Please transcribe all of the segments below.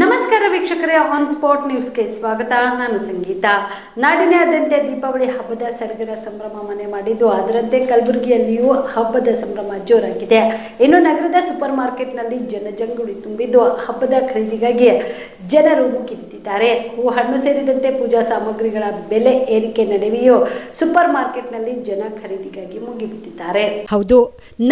ನಮಸ್ಕಾರ ವೀಕ್ಷಕರೇ on spot ನ್ಯೂಸ್ಗೆ ಸ್ವಾಗತ. ನಾನು ಸಂಗೀತ. ನಾಡಿನಾದ್ಯಂತ ದೀಪಾವಳಿ ಹಬ್ಬದ ಸಡಗರ ಸಂಭ್ರಮ ಮನೆ ಮಾಡಿದ್ದು, ಅದರಂತೆ ಕಲಬುರಗಿಯಲ್ಲಿಯೂ ಹಬ್ಬದ ಸಂಭ್ರಮ ಜೋರಾಗಿದೆ. ಇನ್ನು ನಗರದ ಸೂಪರ್ ಮಾರ್ಕೆಟ್ನಲ್ಲಿ ಜನಜಂಗುಳಿ ತುಂಬಿದ್ದು, ಹಬ್ಬದ ಖರೀದಿಗಾಗಿ ಜನರು ಮುಗಿಬಿದ್ದಿದ್ದಾರೆ ಹೂ ಹಣ್ಣು ಸೇರಿದಂತೆ ಪೂಜಾ ಸಾಮಗ್ರಿಗಳ ಬೆಲೆ ಏರಿಕೆ ನಡುವೆಯೂ ಸೂಪರ್ ಮಾರ್ಕೆಟ್ನಲ್ಲಿ ಜನ ಖರೀದಿಗಾಗಿ ಮುಗಿಬಿದ್ದಿದ್ದಾರೆ ಹೌದು,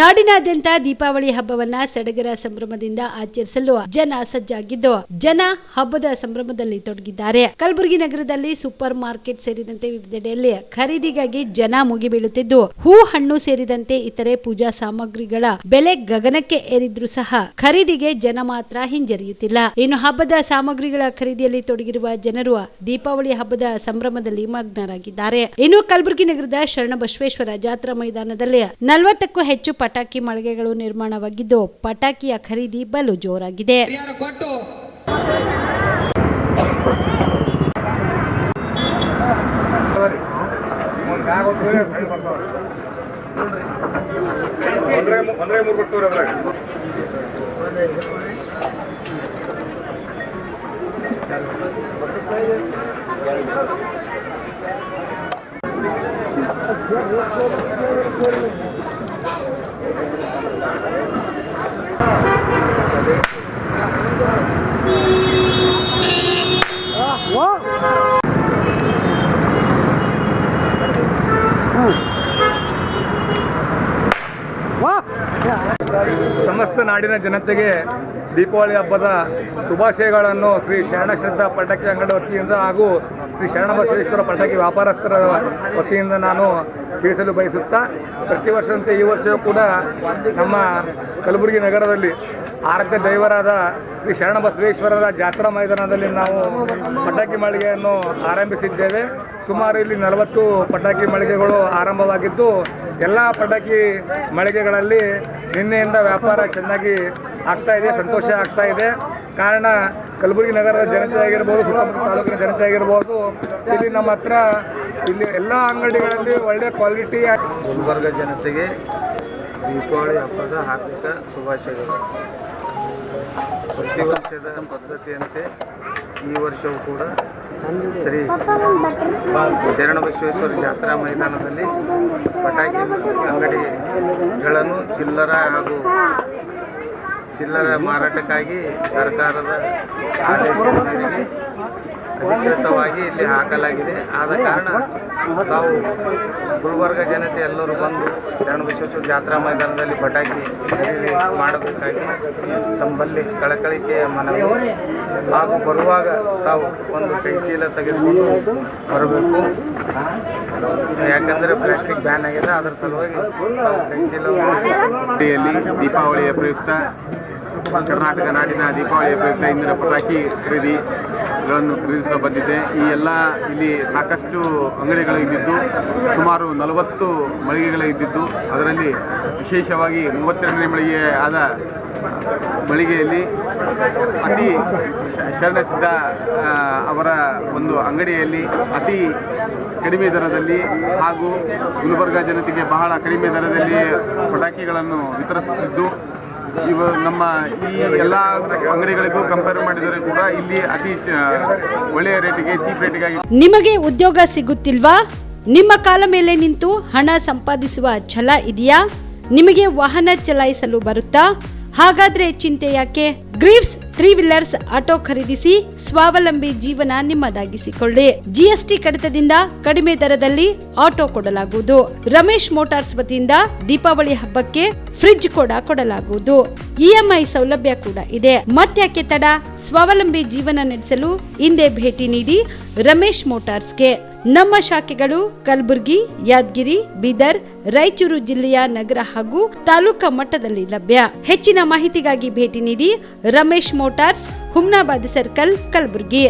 ನಾಡಿನಾದ್ಯಂತ ದೀಪಾವಳಿ ಹಬ್ಬವನ್ನ ಸಡಗರ ಸಂಭ್ರಮದಿಂದ ಆಚರಿಸಲು ಜನ ಸಜ್ಜಾಗಿದ್ದು ಜನ ಹಬ್ಬದ ಸಂಭ್ರಮದಲ್ಲಿ ತೊಡಗಿದ್ದಾರೆ. ಕಲಬುರಗಿ ನಗರದಲ್ಲಿ ಸೂಪರ್ ಮಾರ್ಕೆಟ್ ಸೇರಿದಂತೆ ವಿವಿಧೆಡೆಯಲ್ಲಿ ಖರೀದಿಗಾಗಿ ಜನ ಮುಗಿಬೀಳುತ್ತಿದ್ದು ಹೂ ಹಣ್ಣು ಸೇರಿದಂತೆ ಇತರೆ ಪೂಜಾ ಸಾಮಗ್ರಿಗಳ ಬೆಲೆ ಗಗನಕ್ಕೆ ಏರಿದ್ರು ಸಹ ಖರೀದಿಗೆ ಜನ ಮಾತ್ರ ಹಿಂಜರಿಯುತ್ತಿಲ್ಲ. ಇನ್ನು ಹಬ್ಬದ ಸಾಮಗ್ರಿಗಳ ಖರೀದಿಯಲ್ಲಿ ತೊಡಗಿರುವ ಜನರು ದೀಪಾವಳಿ ಹಬ್ಬದ ಸಂಭ್ರಮದಲ್ಲಿ ಮಗ್ನರಾಗಿದ್ದಾರೆ. ಇನ್ನು ಕಲಬುರಗಿ ನಗರದ ಶರಣಬಸವೇಶ್ವರ ಜಾತ್ರಾ ಮೈದಾನದಲ್ಲಿ ನಲವತ್ತಕ್ಕೂ ಹೆಚ್ಚು ಪಟಾಕಿ ಮಳಿಗೆಗಳು ನಿರ್ಮಾಣವಾಗಿದ್ದು, ಪಟಾಕಿಯ ಖರೀದಿ ಬಲು ಜೋರಾಗಿದೆ. ಒಂದ್ರೆ ಮೂರು ಬರ್ತಾವ್ರಿ ಅದ್ರಾಗ ಸಮಸ್ತ ನಾಡಿನ ಜನತೆಗೆ ದೀಪಾವಳಿ ಹಬ್ಬದ ಶುಭಾಶಯಗಳನ್ನು ಶ್ರೀ ಶರಣ ಶ್ರದ್ಧಾ ಪಟಾಕಿ ಅಂಗಡಿ ವತಿಯಿಂದ ಹಾಗೂ ಶ್ರೀ ಶರಣಬಸವೇಶ್ವರ ಪಟಾಕಿ ವ್ಯಾಪಾರಸ್ಥರ ವತಿಯಿಂದ ನಾನು ತಿಳಿಸಲು ಬಯಸುತ್ತಾ, ಪ್ರತಿ ವರ್ಷದಂತೆ ಈ ವರ್ಷವೂ ಕೂಡ ನಮ್ಮ ಕಲಬುರಗಿ ನಗರದಲ್ಲಿ ಆರಾಧ್ಯ ದೈವರಾದ ಶ್ರೀ ಶರಣಬಸವೇಶ್ವರರ ಜಾತ್ರಾ ಮೈದಾನದಲ್ಲಿ ನಾವು ಪಟಾಕಿ ಮಳಿಗೆಯನ್ನು ಆರಂಭಿಸಿದ್ದೇವೆ. ಸುಮಾರು ಇಲ್ಲಿ ನಲವತ್ತು ಪಟಾಕಿ ಮಳಿಗೆಗಳು ಆರಂಭವಾಗಿದ್ದು, ಎಲ್ಲ ಪಟಾಕಿ ಮಳಿಗೆಗಳಲ್ಲಿ ನಿನ್ನೆಯಿಂದ ವ್ಯಾಪಾರ ಚೆನ್ನಾಗಿ ಆಗ್ತಾ ಇದೆ, ಸಂತೋಷ ಆಗ್ತಾ ಇದೆ. ಕಾರಣ ಕಲಬುರಗಿ ನಗರದ ಜನತೆ ಆಗಿರ್ಬೋದು, ಸುತ್ತಮುತ್ತ ತಾಲೂಕಿನ ಜನತೆ ಆಗಿರ್ಬೋದು, ಇಲ್ಲಿ ನಮ್ಮ ಹತ್ರ ಇಲ್ಲಿ ಎಲ್ಲ ಅಂಗಡಿಗಳಲ್ಲಿ ಒಳ್ಳೆ ಕ್ವಾಲಿಟಿ ಗುಲ್ಬರ್ಗ ಜನತೆಗೆ ದೀಪಾವಳಿ ಹಬ್ಬದ ಹಾರ್ದಿಕ ಶುಭಾಶಯಗಳು. ಪ್ರತಿ ವರ್ಷದ ಪದ್ಧತಿಯಂತೆ ಈ ವರ್ಷವೂ ಕೂಡ ಶ್ರೀ ಬಸವೇಶ್ವರ ಜಾತ್ರಾ ಮೈದಾನದಲ್ಲಿ ಪಟಾಕಿ ಅಂಗಡಿಗಳನ್ನು ಚಿಲ್ಲರ ಹಾಗೂ ಚಿಲ್ಲರ ಮಾರಾಟಕ್ಕಾಗಿ ಸರ್ಕಾರದ ಆದೇಶದ ಅಧಿಕೃತವಾಗಿ ಇಲ್ಲಿ ಹಾಕಲಾಗಿದೆ. ಆದ ಕಾರಣ ತಾವು ಗುಲ್ಬರ್ಗ ಜನತೆ ಎಲ್ಲರೂ ಬಂದು ಶರಣಬಸವೇಶ್ವರ ಜಾತ್ರಾ ಮೈದಾನದಲ್ಲಿ ಪಟಾಕಿ ಖರೀದಿ ಮಾಡಬೇಕಾಗಿ ತಮ್ಮಲ್ಲಿ ಕಳಕಳಿಕೆಯ ಮನವಿ. ಹಾಗೂ ಬರುವಾಗ ತಾವು ಒಂದು ಕೈ ಚೀಲ ತೆಗೆದುಕೊಂಡು ಬರಬೇಕು. ಯಾಕಂದರೆ ಪ್ಲಾಸ್ಟಿಕ್ ಬ್ಯಾನ್ ಆಗಿದೆ. ಅದರ ಸಲುವಾಗಿ ತಾವು ಕೈ ಚೀಲ ದೀಪಾವಳಿಯ ಪ್ರಯುಕ್ತ ಕರ್ನಾಟಕ ನಾಡಿನ ದೀಪಾವಳಿಯ ಪ್ರಯುಕ್ತ ಇಂದಿನ ಪಟಾಕಿ ಖರೀದಿಗಳನ್ನು ಖರೀದಿಸಲು ಬಂದಿದೆ. ಈ ಎಲ್ಲ ಇಲ್ಲಿ ಸಾಕಷ್ಟು ಅಂಗಡಿಗಳು ಇದ್ದಿದ್ದು, ಸುಮಾರು ನಲವತ್ತು ಮಳಿಗೆಗಳು ಇದ್ದಿದ್ದು, ಅದರಲ್ಲಿ ವಿಶೇಷವಾಗಿ ಮೂವತ್ತೆರಡನೇ ಮಳಿಗೆ ಆದ ಮಳಿಗೆಯಲ್ಲಿ ಅತಿ ಶರಣ ಶರಣಸಿದ್ಧ ಅವರ ಒಂದು ಅಂಗಡಿಯಲ್ಲಿ ಅತಿ ಕಡಿಮೆ ದರದಲ್ಲಿ ಹಾಗೂ ಗುಲ್ಬರ್ಗ ಜನತೆಗೆ ಬಹಳ ಕಡಿಮೆ ದರದಲ್ಲಿ ಪಟಾಕಿಗಳನ್ನು ವಿತರಿಸುತ್ತಿದ್ದು ಇವ ನಮ್ಮ ಈ ಎಲ್ಲ ಅಂಗಡಿಗಳಿಗೂ ಕಂಪೇರ್ ಮಾಡಿದರೆ ಕೂಡ ಇಲ್ಲಿ ಅತಿ ಒಳ್ಳೆಯ ರೇಟಿಗೆ ಚೀಪ್ ರೇಟಿಗಾಗಿ ನಿಮಗೆ ಉದ್ಯೋಗ ಸಿಗುತ್ತಿಲ್ವಾ? ನಿಮ್ಮ ಕಾಲ ಮೇಲೆ ನಿಂತು ಹಣ ಸಂಪಾದಿಸುವ ಛಲ ಇದೆಯಾ? ನಿಮಗೆ ವಾಹನ ಚಲಾಯಿಸಲು ಬರುತ್ತಾ? ಹಾಗಾದ್ರೆ ಚಿಂತೆ ಯಾಕೆ? ಗ್ರೀವ್ಸ್ ತ್ರೀ ವೀಲರ್ಸ್ ಆಟೋ ಖರೀದಿಸಿ ಸ್ವಾವಲಂಬಿ ಜೀವನ ನಿಮ್ಮದಾಗಿಸಿಕೊಳ್ಳಿ. ಜಿಎಸ್ಟಿ ಕಡಿತದಿಂದ ಕಡಿಮೆ ದರದಲ್ಲಿ ಆಟೋ ಕೊಡಲಾಗುವುದು. ರಮೇಶ್ ಮೋಟಾರ್ಸ್ ವತಿಯಿಂದ ದೀಪಾವಳಿ ಹಬ್ಬಕ್ಕೆ ಫ್ರಿಡ್ಜ್ ಕೂಡ ಕೊಡಲಾಗುವುದು. ಇಎಂಐ ಸೌಲಭ್ಯ ಕೂಡ ಇದೆ. ಮತ್ತ್ಯಾಕೆ ತಡ ಸ್ವಾವಲಂಬಿ ಜೀವನ ನಡೆಸಲು ಹಿಂದೆ ಭೇಟಿ ನೀಡಿ ರಮೇಶ್ ಮೋಟಾರ್ಸ್ಗೆ. ನಮ್ಮ ಶಾಖೆಗಳು ಕಲಬುರಗಿ, ಯಾದಗಿರಿ, ಬೀದರ್, ರಾಯಚೂರು ಜಿಲ್ಲೆಯ ನಗರ ಹಾಗೂ ತಾಲೂಕಾ ಮಟ್ಟದಲ್ಲಿ ಲಭ್ಯ. ಹೆಚ್ಚಿನ ಮಾಹಿತಿಗಾಗಿ ಭೇಟಿ ನೀಡಿ Ramesh motors, Humnabad circle, Kalaburagi.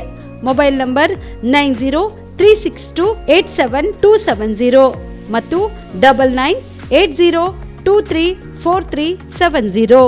Mobile number nine zero three six two eight seven two seven zero ಮತ್ತು double nine eight zero two three four three seven zero